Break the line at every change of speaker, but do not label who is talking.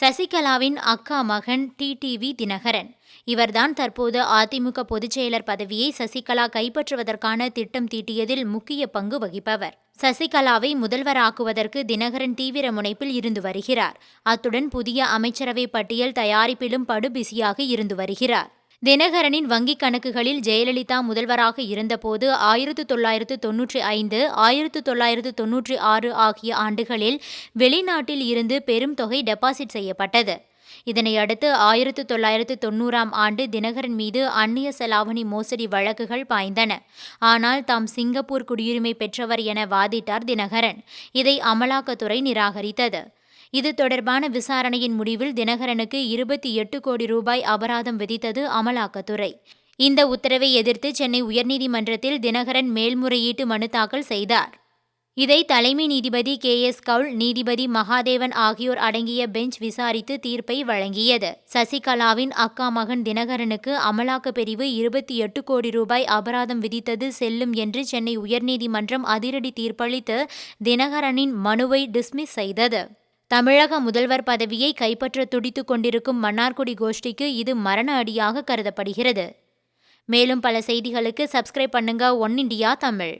சசிகலாவின் அக்கா மகன் டிடிவி தினகரன். இவர்தான் தற்போது அதிமுக பொதுச்செயலர் பதவியை சசிகலா கைப்பற்றுவதற்கான திட்டம் தீட்டியதில் முக்கிய பங்கு வகிப்பவர். சசிகலாவை முதல்வராக்குவதற்கு தினகரன் தீவிர முனைப்பில் இருந்து வருகிறார். அத்துடன் புதிய அமைச்சரவை பட்டியல் தயாரிப்பிலும் படு பிஸியாக இருந்து வருகிறார். தினகரனின் வங்கிக் கணக்குகளில் ஜெயலலிதா முதல்வராக இருந்தபோது ஆயிரத்து தொள்ளாயிரத்து தொன்னூற்றி ஐந்து ஆயிரத்து தொள்ளாயிரத்து தொன்னூற்றி ஆறு ஆகிய ஆண்டுகளில் வெளிநாட்டில் இருந்து பெரும் தொகை டெபாசிட் செய்யப்பட்டது. இதனையடுத்து ஆயிரத்து தொள்ளாயிரத்து தொன்னூறாம் ஆண்டு தினகரன் மீது அந்நிய செலாவணி மோசடி வழக்குகள் பாய்ந்தன. ஆனால் தாம் சிங்கப்பூர் குடியுரிமை பெற்றவர் என வாதிட்டார் தினகரன். இதை அமலாக்கத்துறை நிராகரித்தது. இது தொடர்பான விசாரணையின் முடிவில் தினகரனுக்கு இருபத்தி எட்டு கோடி ரூபாய் அபராதம் விதித்தது அமலாக்கத்துறை. இந்த உத்தரவை எதிர்த்து சென்னை உயர்நீதிமன்றத்தில் தினகரன் மேல்முறையீட்டு மனு தாக்கல் செய்தார். இதை தலைமை நீதிபதி கே. எஸ். கவுல் நீதிபதி மகாதேவன் ஆகியோர் அடங்கிய பெஞ்ச் விசாரித்து தீர்ப்பை வழங்கியது. சசிகலாவின் அக்கா மகன் தினகரனுக்கு அமலாக்க பிரிவு இருபத்தி எட்டு கோடி ரூபாய் அபராதம் விதித்தது செல்லும் என்று சென்னை உயர்நீதிமன்றம் அதிரடி தீர்ப்பளித்து தினகரனின் மனுவை டிஸ்மிஸ் செய்தது. தமிழக முதல்வர் பதவியை கைப்பற்ற துடித்துக் கொண்டிருக்கும் மன்னார்குடி கோஷ்டிக்கு இது மரண அடியாக கருதப்படுகிறது. மேலும் பல செய்திகளுக்கு சப்ஸ்கிரைப் பண்ணுங்க ஒன் இண்டியா தமிழ்.